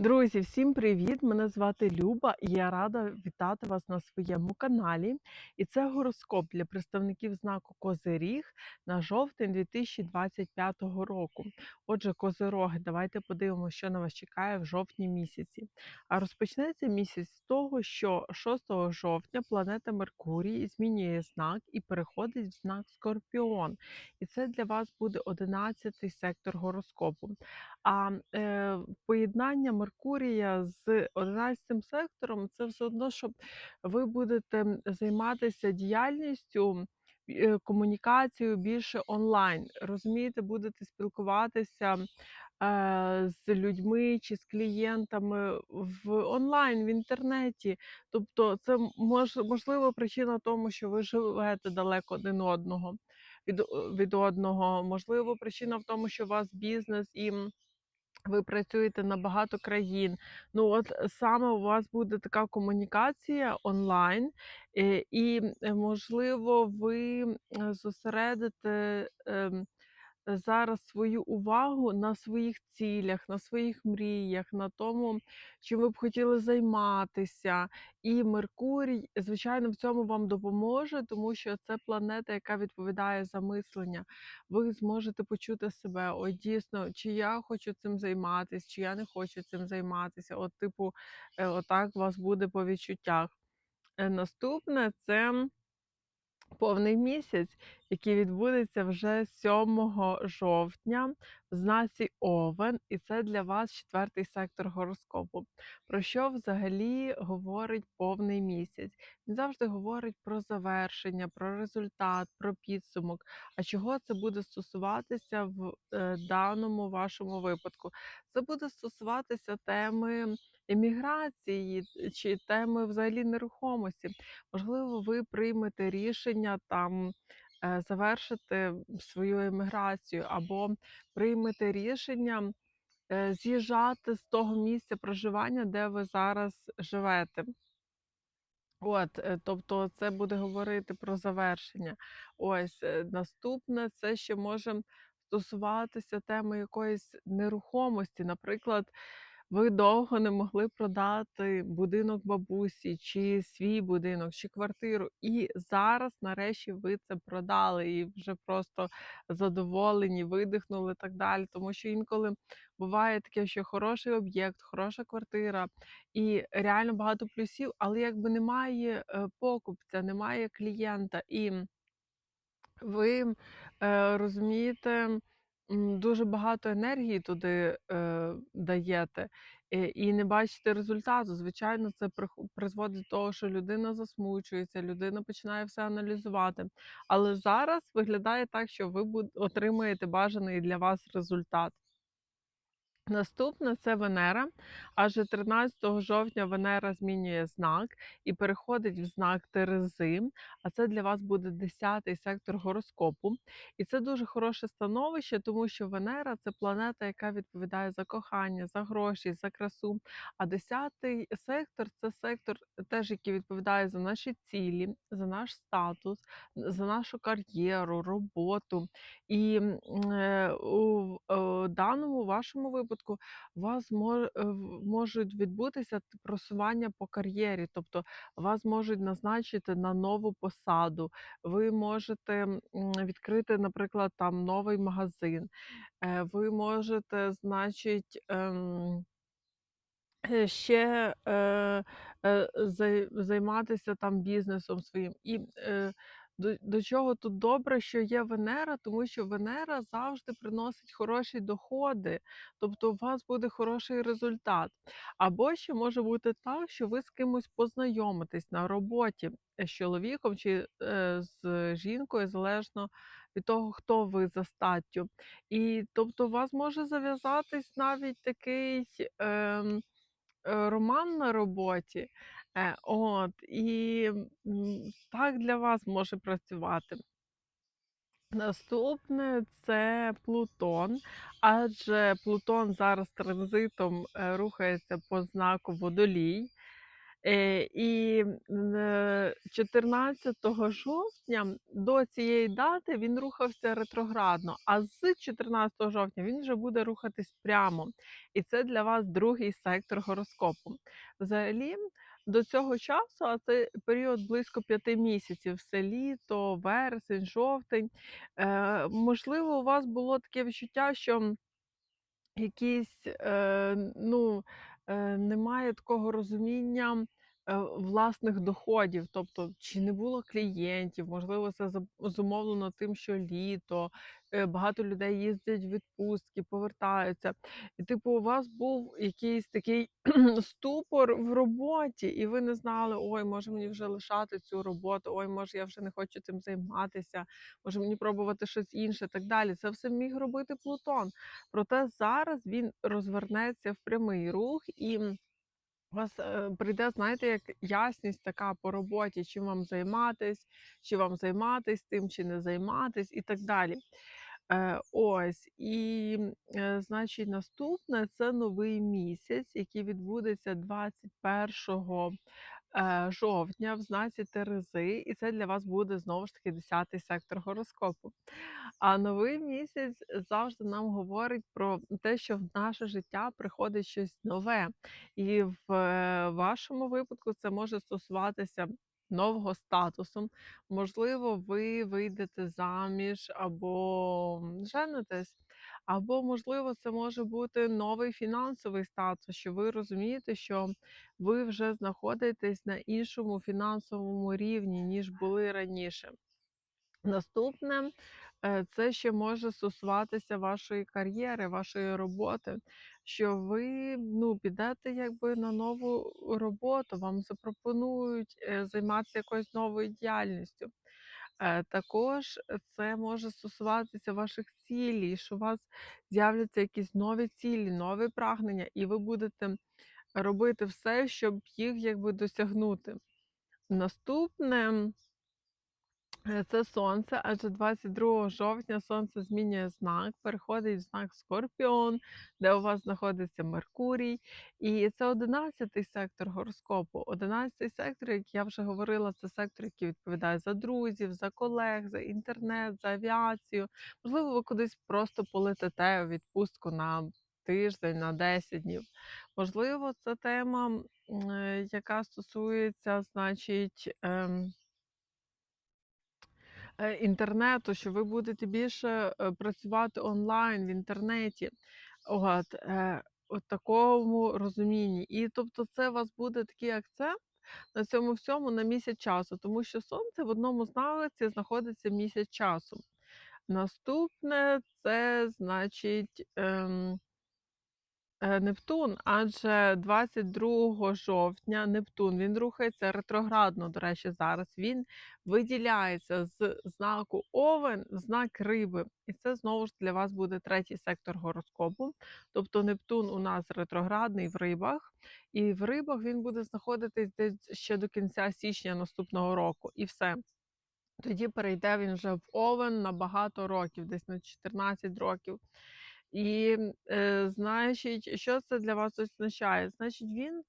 Друзі, всім привіт! Мене звати Люба, і я рада вітати вас на своєму каналі. І це гороскоп для представників знаку Козиріг на жовтень 2025 року. Отже, козироги, давайте подивимося, що на вас чекає в жовтні місяці. А розпочнеться місяць з того, що 6 жовтня планета Меркурій змінює знак і переходить в знак Скорпіон. І це для вас буде 11-й сектор гороскопу. А е, поєднання Меркурія з 11 сектором це все одно, щоб ви будете займатися діяльністю, е, комунікацією більше онлайн. Розумієте, будете спілкуватися е, з людьми чи з клієнтами в онлайн, в інтернеті. Тобто, це мож, можливо причина тому, що ви живете далеко один одного від, від одного. Можливо, причина в тому, що у вас бізнес і. Ви працюєте на багато країн. Ну, от е, саме у вас буде така комунікація онлайн, е, і, е, можливо, ви зосередите ем, зараз свою увагу на своїх цілях, на своїх мріях, на тому, чим ви б хотіли займатися. І Меркурій, звичайно, в цьому вам допоможе, тому що це планета, яка відповідає за мислення. Ви зможете почути себе, ой, дійсно, чи я хочу цим займатися, чи я не хочу цим займатися. От, типу, е, отак у вас буде по відчуттях. Е, Наступне це повний місяць, який відбудеться вже 7 жовтня в знаці Овен, і це для вас четвертий сектор гороскопу. Про що взагалі говорить повний місяць? Він завжди говорить про завершення, про результат, про підсумок. А чого це буде стосуватися в е, даному вашому випадку? Це буде стосуватися теми еміграції чи теми взагалі нерухомості. Можливо, ви приймете рішення там е, завершити свою еміграцію, або приймете рішення е, з'їжджати з того місця проживання, де ви зараз живете. От, е, тобто це буде говорити про завершення. Ось е, наступне це ще може стосуватися теми якоїсь нерухомості. Наприклад, ви довго не могли продати будинок бабусі, чи свій будинок, чи квартиру. І зараз, нарешті, ви це продали і вже просто задоволені, видихнули так далі. Тому що інколи буває таке, що хороший об'єкт, хороша квартира, і реально багато плюсів, але якби немає е, покупця, немає клієнта. І ви, е, розумієте, дуже багато енергії туди, е, даєте, е, і не бачите результату. Звичайно, це призводить до того, що людина засмучується, людина починає все аналізувати. Але зараз виглядає так, що ви отримаєте бажаний для вас результат. Наступне це Венера. Адже 13 жовтня Венера змінює знак і переходить в знак Терези. А це для вас буде 10-й сектор гороскопу. І це дуже хороше становище, тому що Венера це планета, яка відповідає за кохання, за гроші, за красу. А 10-й сектор це сектор, теж який відповідає за наші цілі, за наш статус, за нашу кар'єру, роботу. І е, у е, даному вашому випадку у вас е, можуть відбутися просування по кар'єрі, тобто вас можуть назначити на нову посаду. Ви можете відкрити, наприклад, там новий магазин. Е, Ви можете, значить. ем, Е, ще, е, е, займатися там бізнесом своїм. І, е, до до чого тут добре, що є Венера, тому що Венера завжди приносить хороші доходи, тобто у вас буде хороший результат. Або ще може бути так, що ви з кимось познайомитесь на роботі е, з чоловіком чи, е, з жінкою, залежно від того, хто ви за статтю. І тобто у вас може зав'язатись навіть такий, ем е, роман на роботі. Е, от, і так для вас може працювати. Наступне це Плутон, адже Плутон зараз транзитом е, рухається по знаку Водолій. Е, і е, 14 жовтня до цієї дати він рухався ретроградно, а з 14 жовтня він вже буде рухатись прямо. І це для вас другий сектор гороскопу. Взагалі, до цього часу, а це період близько п'яти місяців, все літо, вересень, жовтень. Е, можливо, у вас було таке відчуття, що якісь, е, ну, е, немає такого розуміння, власних доходів. Тобто, чи не було клієнтів, можливо, це зумовлено тим, що літо, е, багато людей їздять в відпустки, повертаються. І, типу, у вас був якийсь такий ступор в роботі, і ви не знали: "Ой, може мені вже лишати цю роботу, ой, може я вже не хочу цим займатися, може мені пробувати щось інше", так далі. Це все міг робити Плутон. Проте зараз він розвернеться в прямий рух і у вас е, прийде, знаєте, як ясність така по роботі, чим вам займатись, чи вам займатись тим, чи не займатись, і так далі. Е, ось, і, е, значить, наступне це новий місяць, який відбудеться 21 е, жовтня в знаці Терези, і це для вас буде знову ж таки 10-й сектор гороскопу. А новий місяць завжди нам говорить про те, що в наше життя приходить щось нове. І в е, вашому випадку це може стосуватися нового статусу. Можливо, ви вийдете заміж або женитесь, або, можливо, це може бути новий фінансовий статус, що ви розумієте, що ви вже знаходитесь на іншому фінансовому рівні, ніж були раніше. Наступне, е, це ще може стосуватися вашої кар'єри, вашої роботи, що ви, ну, підете якби на нову роботу, вам запропонують, е, займатися якоюсь новою діяльністю. Е, також це може стосуватися ваших цілей, що у вас з'являться якісь нові цілі, нові прагнення, і ви будете робити все, щоб їх якби досягнути. Наступне Це сонце, адже 22 жовтня сонце змінює знак, переходить в знак Скорпіон, де у вас знаходиться Меркурій. І це 11-й сектор гороскопу. 11-й сектор, як я вже говорила, це сектор, який відповідає за друзів, за колег, за інтернет, за авіацію. Можливо, ви кудись просто полетите у відпустку на тиждень, на 10 днів. Можливо, це тема, е, яка стосується, значить. ем, е, інтернету, що ви будете більше е, працювати онлайн в інтернеті. От, е, от такому розумінні. І тобто, це у вас буде такий акцент на цьому всьому на місяць часу, тому що сонце в одному знаці знаходиться місяць часу. Наступне це значить. Ем, Е, Нептун, адже 22 жовтня Нептун він рухається ретроградно, до речі, зараз він виділяється з знаку Овен в знак Риби. І це знову ж для вас буде третій сектор гороскопу. Тобто Нептун у нас ретроградний в рибах, і в рибах він буде знаходитись десь ще до кінця січня наступного року. І все. Тоді перейде він вже в Овен на багато років, десь на 14 років. І, е, значить, що це для вас означає? Значить, він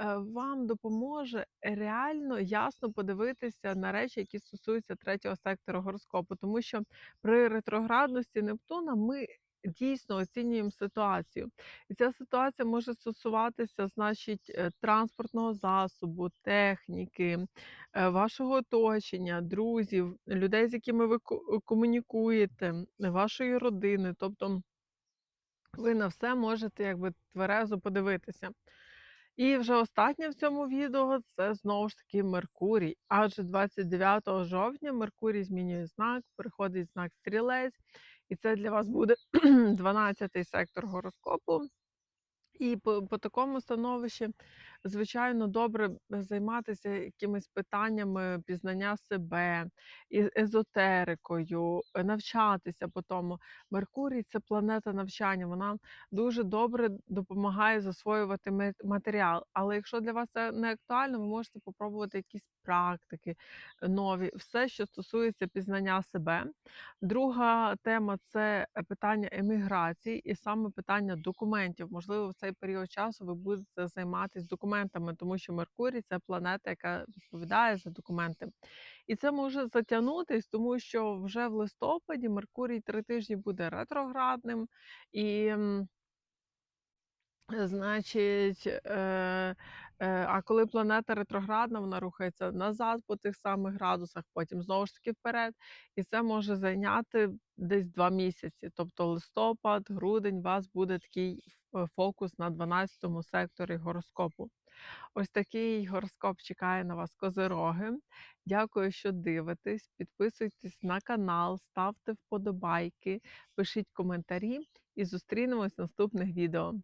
е, вам допоможе реально ясно подивитися на речі, які стосуються третього сектору гороскопу. Тому що при ретроградності Нептуна ми дійсно оцінюємо ситуацію. І ця ситуація може стосуватися, значить, е, транспортного засобу, техніки, е, вашого оточення, друзів, людей, з якими ви комунікуєте, вашої родини. Тобто ви на все можете якби тверезо подивитися. І вже останнє в цьому відео це знову ж таки Меркурій. Адже 29 жовтня Меркурій змінює знак, приходить знак стрілець, і це для вас буде 12-й сектор гороскопу. І по, по такому становищі, звичайно, добре займатися якимись питаннями пізнання себе, езотерикою, е, навчатися по тому. Меркурій це планета навчання. Вона дуже добре допомагає засвоювати матеріал. Але якщо для вас це не актуально, ви можете попробувати якісь практики нові, все, що стосується пізнання себе. Друга тема це питання еміграції і саме питання документів. Можливо, в цей період часу ви будете займатися документами. Документами, тому що Меркурій це планета, яка відповідає за документи. І це може затягнутись, тому що вже в листопаді Меркурій 3 тижні буде ретроградним і. Значить, е, е, а коли планета ретроградна, вона рухається назад по тих самих градусах, потім знову ж таки вперед. І це може зайняти десь 2 місяці. Тобто листопад, грудень у вас буде такий фокус на 12 секторі гороскопу. Ось такий гороскоп чекає на вас козироги. Дякую, що дивитесь. Підписуйтесь на канал, ставте вподобайки, пишіть коментарі і зустрінемось в наступних відео.